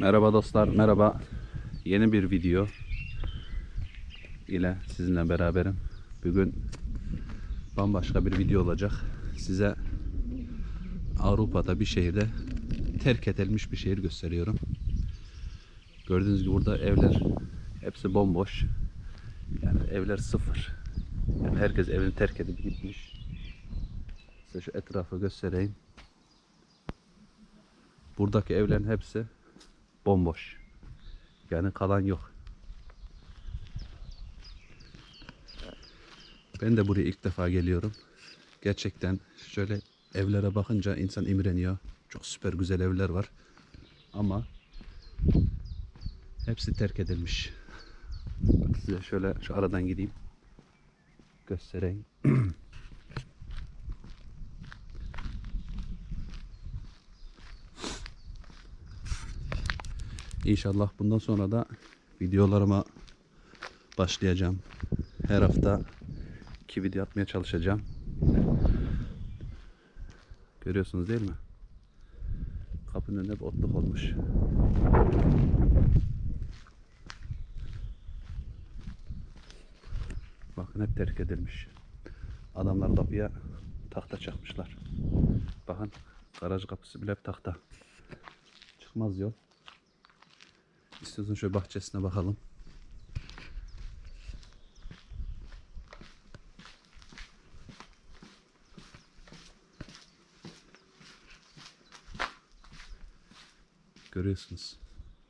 Merhaba dostlar, merhaba. Yeni bir video ile sizinle beraberim. Bugün bambaşka bir video olacak. Size Avrupa'da bir şehirde terk edilmiş bir şehir gösteriyorum. Gördüğünüz gibi burada evler hepsi bomboş. Yani evler sıfır. Yani herkes evini terk edip gitmiş. Size şu etrafı göstereyim. Buradaki evlerin hepsi bomboş. Yani kalan yok. Ben de buraya ilk defa geliyorum. Gerçekten şöyle evlere bakınca insan imreniyor. Çok süper güzel evler var. Ama hepsi terk edilmiş. Bak size şöyle şu aradan gideyim. Göstereyim. İnşallah bundan sonra da videolarıma başlayacağım. Her hafta iki video atmaya çalışacağım. Görüyorsunuz değil mi? Kapının önünde bir otluk olmuş. Bakın hep terk edilmiş. Adamlar kapıya tahta çakmışlar. Bakın garaj kapısı bile hep tahta. Çıkmaz yol. İstiyorsan şöyle bahçesine bakalım. Görüyorsunuz.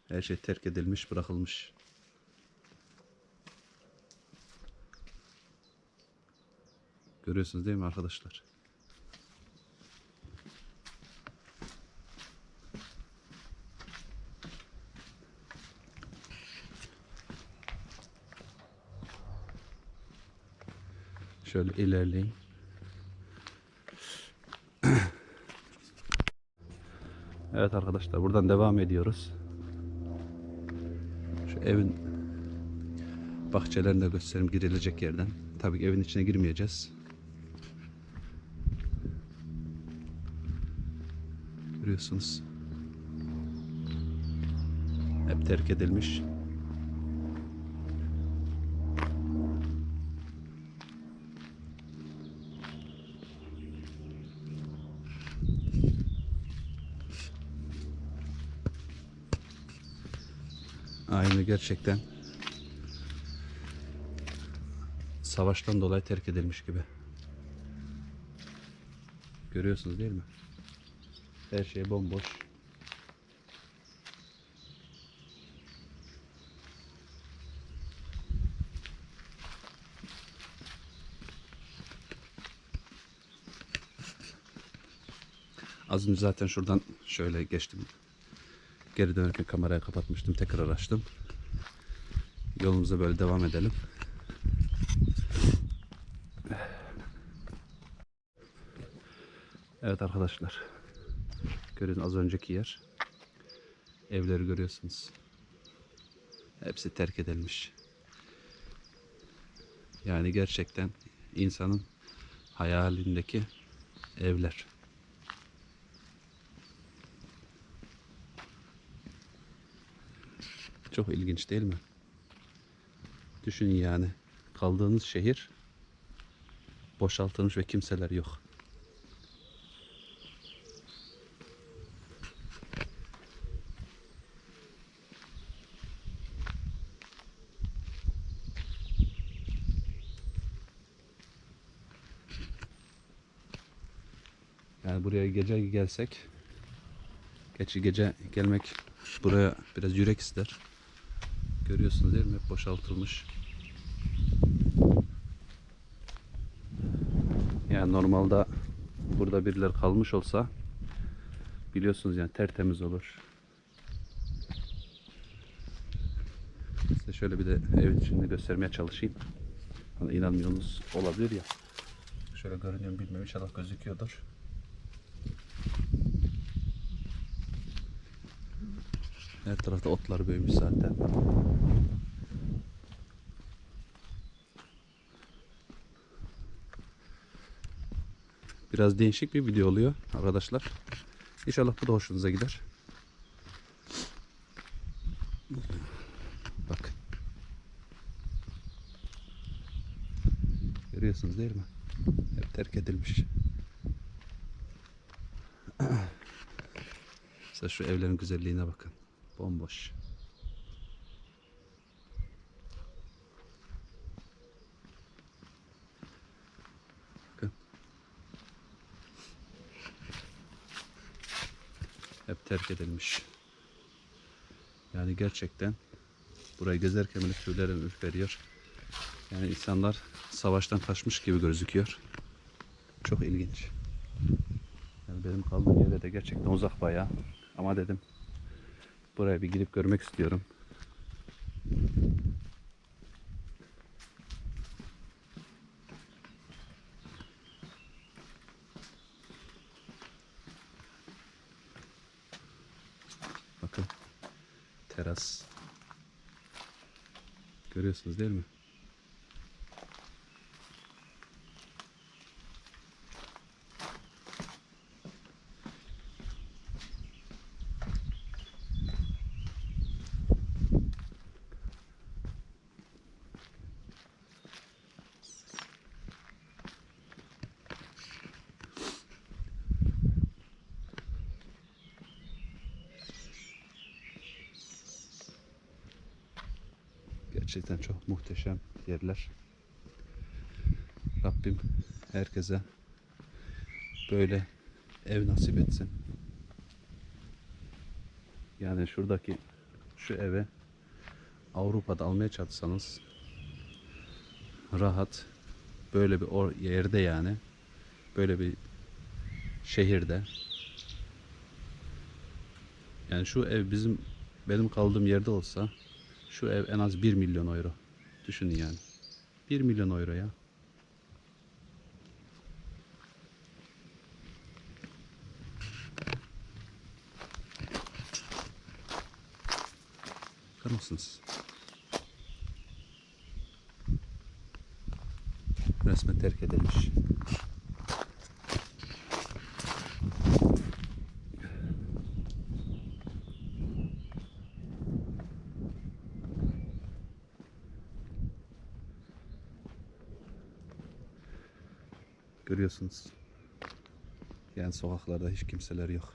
Her şey terk edilmiş, bırakılmış. Görüyorsunuz değil mi arkadaşlar? Şöyle ilerleyin. Evet arkadaşlar buradan devam ediyoruz. Şu evin bahçelerini de göstereyim girilecek yerden. Tabii ki evin içine girmeyeceğiz. Görüyorsunuz. Hep terk edilmiş. Aynı gerçekten savaştan dolayı terk edilmiş gibi. Görüyorsunuz değil mi? Her şey bomboş. Az önce zaten şuradan şöyle geçtim. Geri dönerken kamerayı kapatmıştım. Tekrar açtım. Yolumuza böyle devam edelim. Evet arkadaşlar. Görün az önceki yer. Evleri görüyorsunuz. Hepsi terk edilmiş. Yani gerçekten insanın hayalindeki evler. Çok ilginç değil mi? Düşünün yani kaldığınız şehir boşaltılmış ve kimseler yok. Yani buraya gece gelsek Gerçi gece gelmek buraya biraz yürek ister. Görüyorsunuz değil mi? Hep boşaltılmış. Yani normalde burada birileri kalmış olsa biliyorsunuz yani tertemiz olur. Size şöyle bir de evin içinde göstermeye çalışayım. Hani inanmıyorsunuz olabilir ya. Şöyle görünüyor bilmiyorum. İnşallah gözüküyordur. Her tarafta otlar büyümüş zaten. Biraz değişik bir video oluyor arkadaşlar. İnşallah bu da hoşunuza gider. Bak. Görüyorsunuz değil mi? Hep terk edilmiş. Mesela şu evlerin güzelliğine bakın. Bomboş. Bakın. Hep terk edilmiş. Yani gerçekten burayı gezerken bile tüylerim ürperiyor. Yani insanlar savaştan kaçmış gibi gözüküyor. Çok ilginç. Yani benim kaldığım yere de gerçekten uzak bayağı. Ama dedim buraya bir gidip görmek istiyorum. Bakın teras. Görüyorsunuz değil mi? Gerçekten çok muhteşem yerler. Rabbim herkese böyle ev nasip etsin. Yani şuradaki şu eve Avrupa'da almaya çalışsanız rahat böyle bir or yerde yani böyle bir şehirde yani şu ev bizim benim kaldığım yerde olsa şu ev en az 1 milyon euro. Düşünün yani. 1 milyon euro ya. Bakar mısınız? Resmen terk edilmiş. Görüyorsunuz. Yani sokaklarda hiç kimseler yok.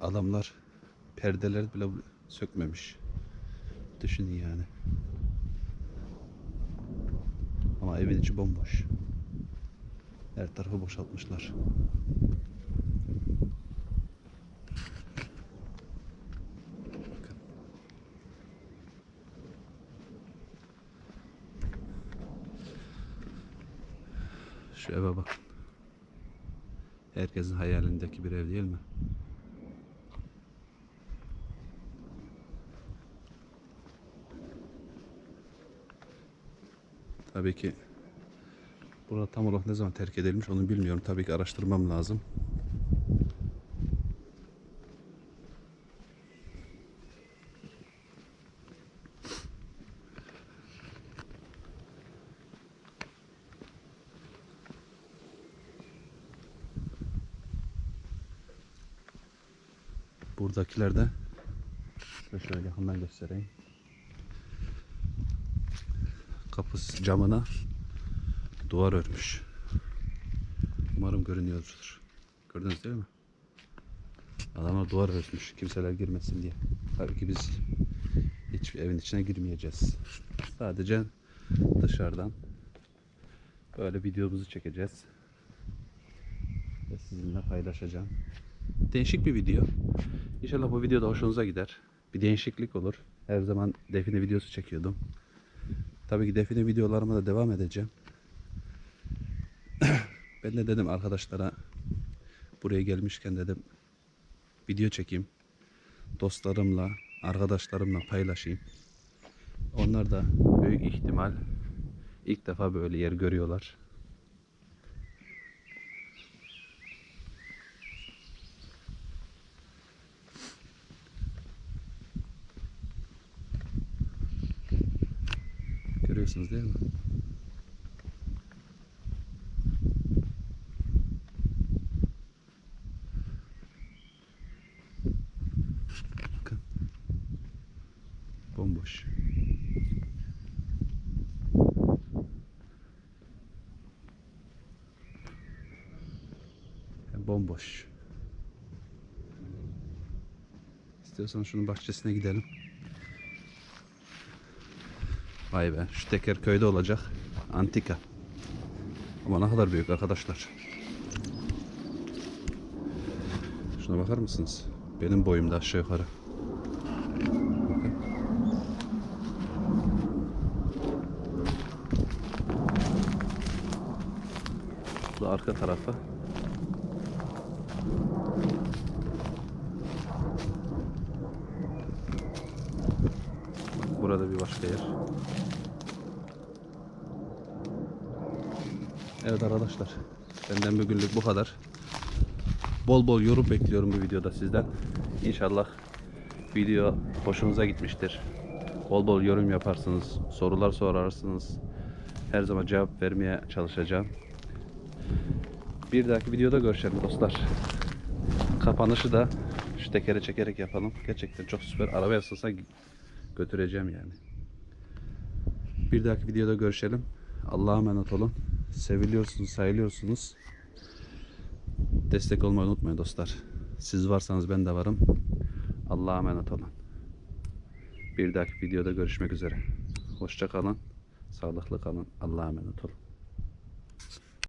Adamlar perdeleri bile sökmemiş. Düşünün yani. Ama evin içi bomboş. Her tarafı boşaltmışlar. Şu eve bakın. Herkesin hayalindeki bir ev değil mi? Tabii ki burada tam olarak ne zaman terk edilmiş onu bilmiyorum. Tabii ki araştırmam lazım. Buradakiler de size şöyle yakından göstereyim. kapısı camına duvar örmüş. Umarım görünüyordur. Gördünüz değil mi? Adamlar duvar örmüş. Kimseler girmesin diye. Tabii ki biz hiçbir evin içine girmeyeceğiz. Sadece dışarıdan böyle videomuzu çekeceğiz. Ve sizinle paylaşacağım. Değişik bir video. İnşallah bu video da hoşunuza gider. Bir değişiklik olur. Her zaman define videosu çekiyordum. Tabii ki define videolarıma da devam edeceğim. Ben de dedim arkadaşlara buraya gelmişken dedim video çekeyim. Dostlarımla, arkadaşlarımla paylaşayım. Onlar da büyük ihtimal ilk defa böyle yer görüyorlar. Görüyorsunuz değil mi? Bakın. Bomboş. Yani bomboş. İstiyorsan şunun bahçesine gidelim. Vay be şu teker köyde olacak. Antika. Ama ne kadar büyük arkadaşlar. Şuna bakar mısınız? Benim boyumda aşağı yukarı. Bakın. Bu arka tarafı. Yer. Evet arkadaşlar. Benden bugünlük bu kadar. Bol bol yorum bekliyorum bu videoda sizden. İnşallah video hoşunuza gitmiştir. Bol bol yorum yaparsınız, sorular sorarsınız. Her zaman cevap vermeye çalışacağım. Bir dahaki videoda görüşelim dostlar. Kapanışı da şu tekere çekerek yapalım. Gerçekten çok süper. Arabaya ısınsa götüreceğim yani. Bir dahaki videoda görüşelim. Allah'a emanet olun. Seviliyorsunuz, sayılıyorsunuz. Destek olmayı unutmayın dostlar. Siz varsanız ben de varım. Allah'a emanet olun. Bir dahaki videoda görüşmek üzere. Hoşça kalın. Sağlıklı kalın. Allah'a emanet olun.